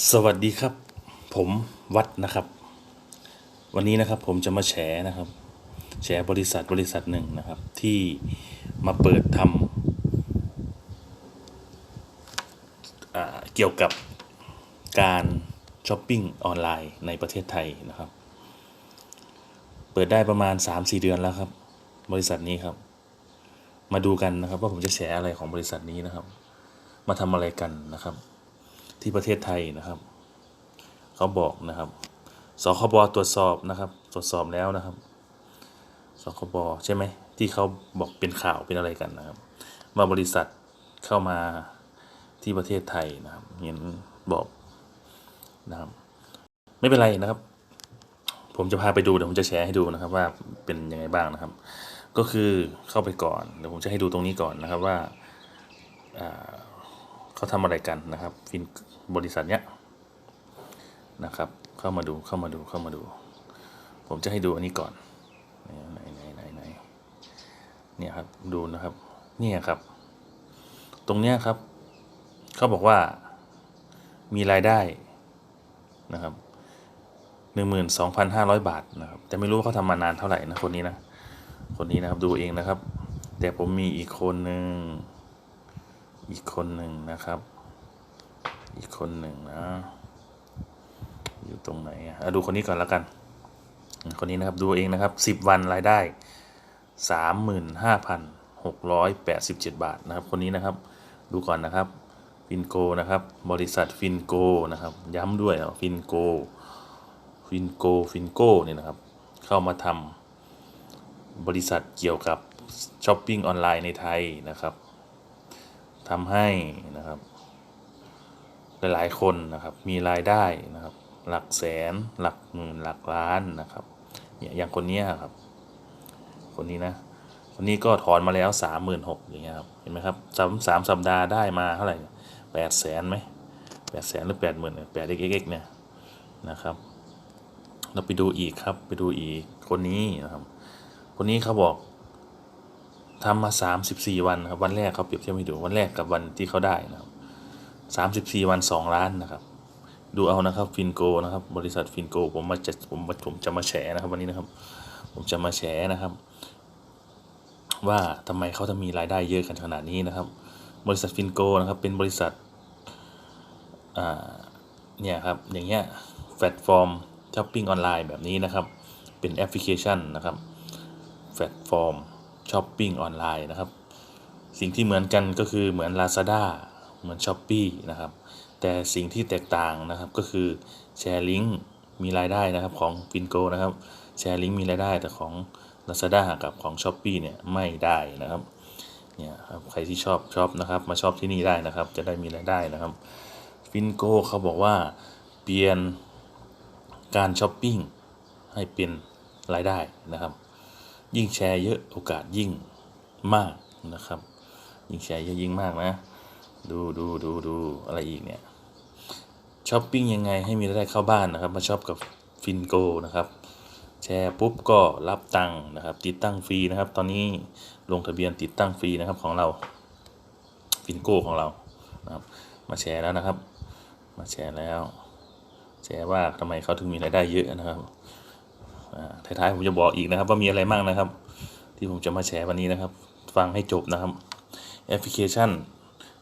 สวัสดีครับ ผมวัดนะครับ วันนี้นะครับผมจะมาแฉนะครับ แฉบริษัทบริษัทหนึ่งนะครับ ที่มาเปิดทำเกี่ยวกับการช้อปปิ้งออนไลน์ในประเทศไทยนะครับ เปิดได้ประมาณ 3-4 เดือนแล้วครับ บริษัทนี้ครับ มาดูกันนะครับว่าผมจะแฉอะไรของบริษัทนี้นะครับ มาทำอะไรกันนะครับ ที่ประเทศไทยนะครับ เขาบอกนะครับสคบตรวจสอบนะครับ ตรวจสอบแล้วนะครับสคบใช่ไหมที่เขาบอกเป็นข่าวเป็นอะไรกันนะครับว่าบริษัทเข้ามาที่ประเทศไทยนะครับเห็นบอกนะครับ ไม่เป็นไรนะครับ ผมจะพาไปดูเดี๋ยวผมจะแชร์ให้ดูนะครับ ว่าเป็นยังไงบ้างนะครับ ก็คือเข้าไปก่อนเดี๋ยวผมจะให้ดูตรงนี้ก่อนนะครับว่า เขาทำอะไรกันนะครับฟินบริษัทเนี้ยนะครับ เข้ามาดูเข้ามาดูเข้ามาดู ผมจะให้ดูอันนี้ก่อนไหนไหนไหนไหนเนี่ยครับดูนะครับเนี่ยครับ ตรงเนี้ยครับ เขาบอกว่ามีรายได้นะครับหนึ่งหมื่นสองพันห้าร้อยบาทนะครับแต่ไม่รู้ว่าเขาทำมานานเท่าไหร่นะคนนี้นะคนนี้นะครับดูเองนะครับ แต่ผมมีอีกคนหนึ่ง อีกคนหนึ่งนะครับ อีกคนหนึ่งนะ อยู่ตรงไหนอะอะดูคนนี้ก่อนแล้วกัน คนนี้นะครับดูเองนะครับสิบวันรายได้สามหมื่นห้าพันหกร้อยแปดสิบเจ็ดบาทนะครับ คนนี้นะครับดูก่อนนะครับฟินโกนะครับ บริษัทฟินโกนะครับ ย้ำด้วยฟินโกฟินโกฟินโกเนี่ยนะครับ เข้ามาทำบริษัทเกี่ยวกับช้อปปิ้งออนไลน์ในไทยนะครับ ทำให้นะครับ หลายๆคนนะครับมีรายได้นะครับ หลักแสนหลักหมื่นหลักล้านนะครับเนี่ยอย่างคนนี้ครับ คนนี้นะคนนี้ก็ถอนมาแล้วสามหมื่นหกอย่างเงี้ยครับเห็นไหมครับสามสามสัปดาห์ได้มาเท่าไหร่แปดแสนไหมแปดแสนหรือแปดหมื่นแปดเอ็กเนี่ยนะครับ เราไปดูอีกครับไปดูอีกคนนี้นะครับ คนนี้เขาบอก ทำมาสามสิบสี่วันครับวันแรกเขาเปรียบเทียบให้ดูวันแรกกับวันที่เขาได้นะครับสามสิบสี่วันสองล้านนะครับดูเอานะครับฟินโกนะครับบริษัทฟินโกผมมาจะผมผมจะมาแฉนะครับวันนี้นะครับ ผมจะมาแฉนะครับ ว่าทำไมเขาจะมีรายได้เยอะกันขนาดนี้นะครับ บริษัทฟินโกนะครับเป็นบริษัทอ่าเนี่ยครับอย่างเงี้ยแพลตฟอร์มช้อปปิ้งออนไลน์แบบนี้นะครับ เป็นแอปพลิเคชันนะครับแพลตฟอร์ม ช้อปปิ้งออนไลน์นะครับ สิ่งที่เหมือนกันก็คือเหมือน Lazada เหมือน s h อ p e e นะครับ แต่สิ่งที่แตกต่างนะครับก็คือแชร์ลิงก์มีรายได้นะครับของ f i n g o นะครับแชร์ลิงก์มีรายได้แต่ของ Lazada กับของ s h อ p e e เนี่ยไม่ได้นะครับเนี่ยครับใครที่ชอบชอบนะครับมาชอบที่นี่ได้นะครับ จะได้มีรายได้นะครับฟินโกเขาบอกว่าเปลี่ยนการช้อปปิ้งให้เป็นรายได้นะครับ ยิ่งแชร์เยอะโอกาสยิ่งมากนะครับ ยิ่งแชร์เยอะยิ่งมากนะ ดูดูดูดูอะไรอีกเนี่ยช้อปปิ้งยังไงให้มีรายได้เข้าบ้านนะครับ มาช็อปกับฟินโกนะครับ แชร์ปุ๊บก็รับตังค์นะครับ ติดตั้งฟรีนะครับ ตอนนี้ลงทะเบียนติดตั้งฟรีนะครับของเราฟินโกของเรานะครับมาแชร์แล้วนะครับ มาแชร์แล้ว แชร์ว่าทำไมเขาถึงมีรายได้เยอะนะครับ ท้ายๆผมจะบอกอีกนะครับ ว่ามีอะไรบ้างนะครับ ที่ผมจะมาแชร์วันนี้นะครับ ฟังให้จบนะครับแอปพลิเคชัน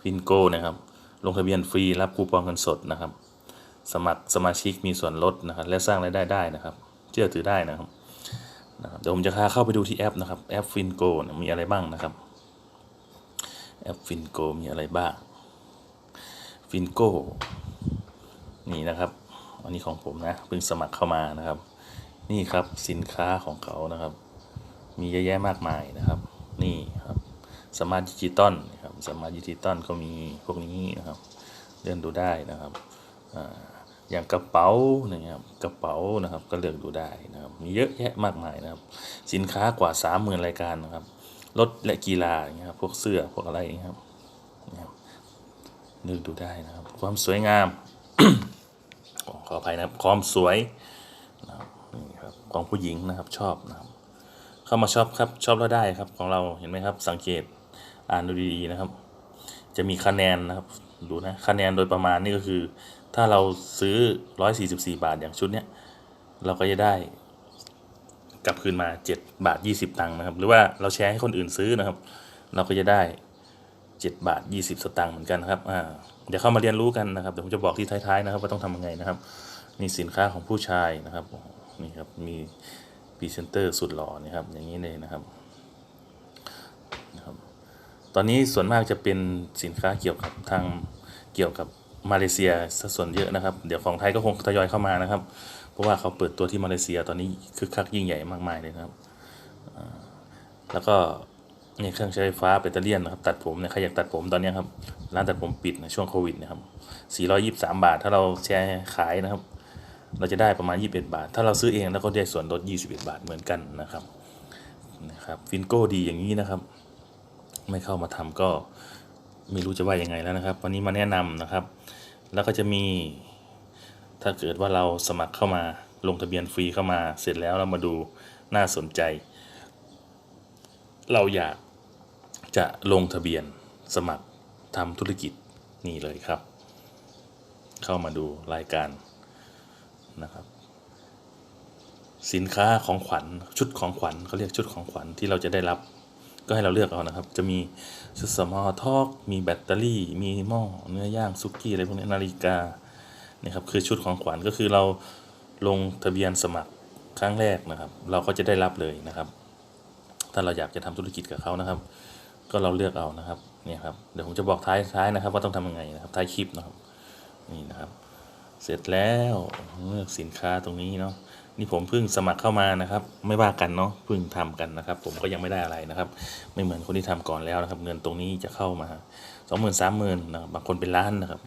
ฟินโกนะครับ ลงทะเบียนฟรีรับคูปองเงินสดนะครับ สมัครสมาชิกมีส่วนลดนะครับ และสร้างรายได้ได้นะครับ เชื่อถือได้นะครับนะครับเดี๋ยวผมจะพาเข้าไปดูที่แอปนะครับแอปฟินโกมีอะไรบ้างนะครับแอปฟินโกมีอะไรบ้างฟินโกนี่นะครับ อันนี้ของผมนะเพิ่งสมัครเข้ามานะครับ นี่ครับสินค้าของเขานะครับ มีเยอะแยะมากมายนะครับ นี่ครับสมาร์ทดิจิตอลครับสมาร์ทดิจิตอลก็มีพวกนี้นะครับเลื่อนดูได้นะครับอย่างกระเป๋านะครับกระเป๋านะครับก็เลือกดูได้นะครับมีเยอะแยะมากมายนะครับ สินค้ากว่าสามหมื่นรายการนะครับรถและกีฬาอย่างเงี้ยครับพวกเสื้อพวกอะไรอย่างเงี้ยครับนะครับเลือกดูได้นะครับ ความสวยงามขออภัยนะครับความสวย ของผู้หญิงนะครับชอบนะครับ เข้ามาชอบครับชอบแล้วได้ครับของเราเห็นไหมครับ สังเกตอ่านดูดีๆนะครับ จะมีคะแนนนะครับดูนะคะแนนโดยประมาณนี่ก็คือ ถ้าเราซื้อ 144 บาทอย่างชุดเนี้ยเราก็จะได้กลับคืนมา 7 บาท 20 ตังค์นะครับ หรือว่าเราแชร์ให้คนอื่นซื้อนะครับ เราก็จะได้ 7 บาท 20 สตางค์เหมือนกันครับอ่าเดี๋ยวเข้ามาเรียนรู้กันนะครับเดี๋ยวผมจะบอกที่ท้ายๆนะครับว่าต้องทำยังไงนะครับนี่สินค้าของผู้ชายนะครับ นี่ครับมีพรีเซนเตอร์สุดหล่อนี่ครับอย่างนี้เลยนะครับนะครับ ตอนนี้ส่วนมากจะเป็นสินค้าเกี่ยวกับทางเกี่ยวกับมาเลเซียซะส่วนเยอะนะครับ เดี๋ยวของไทยก็คงทยอยเข้ามานะครับ เพราะว่าเขาเปิดตัวที่มาเลเซียตอนนี้คึกคักยิ่งใหญ่มากมายเลยนะครับ แล้วก็นี่เครื่องใช้ไฟฟ้าแบตเตอรี่ยนนะครับ ตัดผมเนี่ยใครอยากตัดผมตอนนี้ครับร้านตัดผมปิดในช่วงโควิดนะครับ423 บาท ถ้าเราแชร์ขายนะครับ เราจะได้ประมาณ 21 บาท ถ้าเราซื้อเองแล้วก็ได้ส่วนลด 21 บาทเหมือนกันนะครับนะครับฟินโก้ดีอย่างนี้นะครับ ไม่เข้ามาทำก็ไม่รู้จะว่ายังไงแล้วนะครับ วันนี้มาแนะนำนะครับ แล้วก็จะมี ถ้าเกิดว่าเราสมัครเข้ามาลงทะเบียนฟรีเข้ามาเสร็จแล้วเรามาดูน่าสนใจ เราอยากจะลงทะเบียนสมัครทำธุรกิจนี่เลยครับ เข้ามาดูรายการ นะครับ สินค้าของขวัญชุดของขวัญเขาเรียกชุดของขวัญที่เราจะได้รับ ก็ให้เราเลือกเอานะครับ จะมีชุดสมอทอก มีแบตเตอรี่ มีหม้อเนื้อย่างซุกี้อะไรพวกนี้นาฬิกานี่ครับคือชุดของขวัญก็คือเราลงทะเบียนสมัครครั้งแรกนะครับ เราก็จะได้รับเลยนะครับ ถ้าเราอยากจะทำธุรกิจกับเขานะครับ ก็เราเลือกเอานะครับเนี่ยครับเดี๋ยวผมจะบอกท้ายท้ายนะครับ ว่าต้องทำยังไงนะครับท้ายคลิปนะครับนี่นะครับ เสร็จแล้วเลือกสินค้าตรงนี้เนาะนี่ผมเพิ่งสมัครเข้ามานะครับ ไม่ว่ากันเนาะเพิ่งทำกันนะครับ ผมก็ยังไม่ได้อะไรนะครับ ไม่เหมือนคนที่ทำก่อนแล้วนะครับ เงินตรงนี้จะเข้ามาสองหมื่นสามหมื่นนะครับบางคนเป็นล้านนะครับ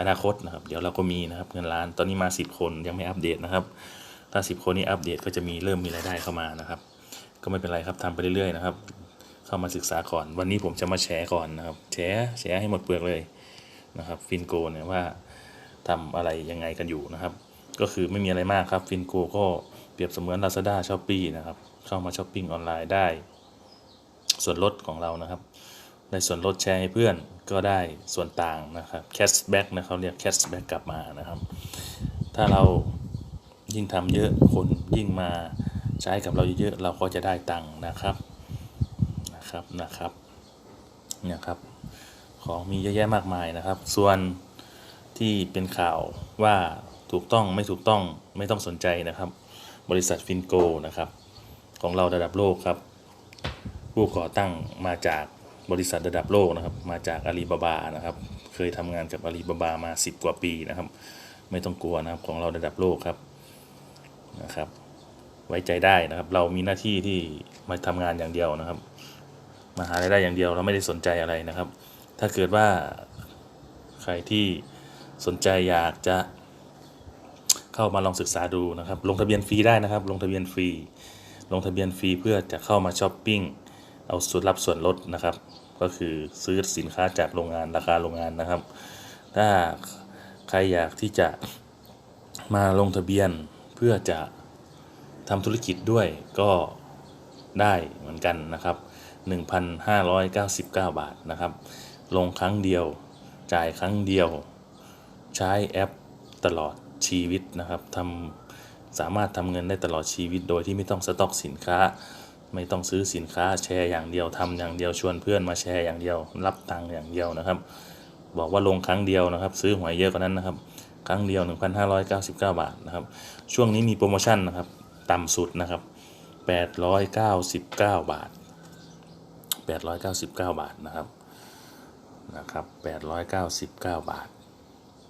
อนาคตนะครับ เดี๋ยวเราก็มีนะครับ เงินล้านตอนนี้มา10คนยังไม่อัปเดตนะครับ ถ้า10คนนี้อัปเดตก็จะมีเริ่มมีรายได้เข้ามานะครับ ก็ไม่เป็นไรครับทำไปเรื่อยๆนะครับ เข้ามาศึกษาก่อน วันนี้ผมจะมาแชร์ก่อนนะครับ แชร์แชร์ให้หมดเปลือกเลยนะครับ ฟินโกเนี่ยว่า ทำอะไรยังไงกันอยู่นะครับ ก็คือไม่มีอะไรมากครับฟินโกก็เปรียบเสมือน Lazada s h o p e e นะครับ เข้ามาช้อปปิ้งออนไลน์ได้ ส่วนลดของเรานะครับได้ส่วนลดแชร์ให้เพื่อนก็ได้ส่วนต่างนะครับแคชแบ็กนะเขาเรียกแคชแบ็กกลับมานะครับ ถ้าเรายิ่งทำเยอะคนยิ่งมาใช้กับเราเยอะๆเราก็จะได้ตังค์นะครับนะครับนะครับเนี่ยครับของมีเยอะแยะมากมายนะครับ ส่วน ที่เป็นข่าวว่าถูกต้องไม่ถูกต้องไม่ต้องสนใจนะครับ บริษัทฟินโกนะครับ ของเราระดับโลกครับ ผู้ก่อตั้งมาจากบริษัทระดับโลกนะครับ มาจากอาลีบาบานะครับ เคยทำงานกับอาลีบาบามา 10 กว่าปีนะครับ ไม่ต้องกลัวนะครับของเราระดับโลกครับนะครับ ไว้ใจได้นะครับ เรามีหน้าที่ที่มาทำงานอย่างเดียวนะครับ มาหารายได้อย่างเดียวเราไม่ได้สนใจอะไรนะครับ ถ้าเกิดว่าใครที่ สนใจอยากจะเข้ามาลองศึกษาดูนะครับ ลงทะเบียนฟรีได้นะครับ ลงทะเบียนฟรี ลงทะเบียนฟรีเพื่อจะเข้ามาช้อปปิ้ง เอาส่วนรับส่วนลดนะครับ ก็คือซื้อสินค้าจากโรงงานราคาโรงงานนะครับ ถ้าใครอยากที่จะมาลงทะเบียนเพื่อจะทำธุรกิจด้วยก็ได้เหมือนกันนะครับ 1,599 บาทนะครับ ลงครั้งเดียว จ่ายครั้งเดียว ใช้แอปตลอดชีวิตนะครับทำสามารถทำเงินได้ตลอดชีวิต โดยที่ไม่ต้องสต็อกสินค้า ไม่ต้องซื้อสินค้าแชร์อย่างเดียวทำอย่างเดียวชวนเพื่อนมาแชร์อย่างเดียว รับตังค์อย่างเดียวนะครับ บอกว่าลงครั้งเดียวนะครับ ซื้อหวยเยอะกว่านั้นนะครับ ครั้งเดียว 1,599 บาทนะครับ ช่วงนี้มีโปรโมชั่นนะครับต่ำสุดนะครับ 899 บาท 899 บาทนะครับนะครับ899 บาท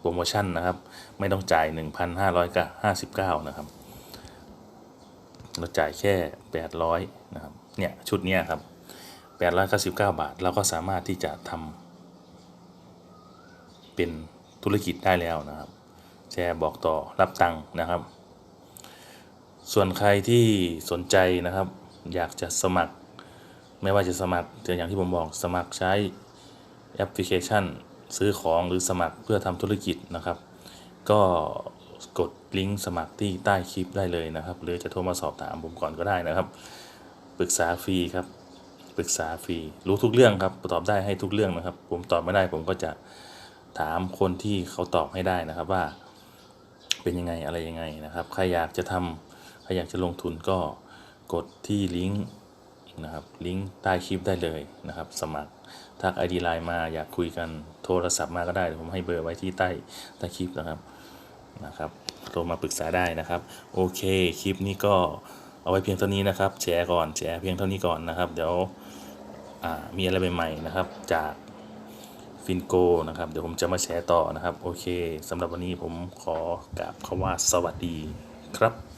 โปรโมชั่นนะครับ ไม่ต้องจ่าย 1,559 นะครับเราจ่ายแค่ 800 นะครับ เนี่ย ชุดเนี้ยครับ 899 บาท เราก็สามารถที่จะทำเป็นธุรกิจได้แล้วนะครับ แชร์บอกต่อรับตังค์นะครับ ส่วนใครที่สนใจนะครับ อยากจะสมัคร ไม่ว่าจะสมัครอย่างที่ผมบอกสมัครใช้แอปพลิเคชัน ซื้อของหรือสมัครเพื่อทำธุรกิจนะครับ ก็กดลิงก์สมัครที่ใต้คลิปได้เลยนะครับ หรือจะโทรมาสอบถามผมก่อนก็ได้นะครับ ปรึกษาฟรีครับปรึกษาฟรีรู้ทุกเรื่องครับตอบได้ให้ทุกเรื่องนะครับ ผมตอบไม่ได้ผมก็จะถามคนที่เขาตอบให้ได้นะครับว่า เป็นยังไงอะไรยังไงนะครับใครอยากจะทำใครอยากจะลงทุนก็กดที่ลิงก์นะครับลิงก์ใต้คลิปได้เลยนะครับ สมัคร ทัก ID ไลน์มาอยากคุยกันโทรศัพท์มาก็ได้ผมให้เบอร์ไว้ที่ใต้ใต้คลิปนะครับนะครับโทรมาปรึกษาได้นะครับ โอเคคลิปนี้ก็เอาไว้เพียงเท่านี้นะครับแชร์ก่อนแชร์เพียงเท่านี้ก่อนนะครับ เดี๋ยวมีอะไรใหม่ๆนะครับ จากฟินโกนะครับ เดี๋ยวผมจะมาแชร์ต่อนะครับ โอเคสำหรับวันนี้ผมขอกราบคำว่าสวัสดีครับ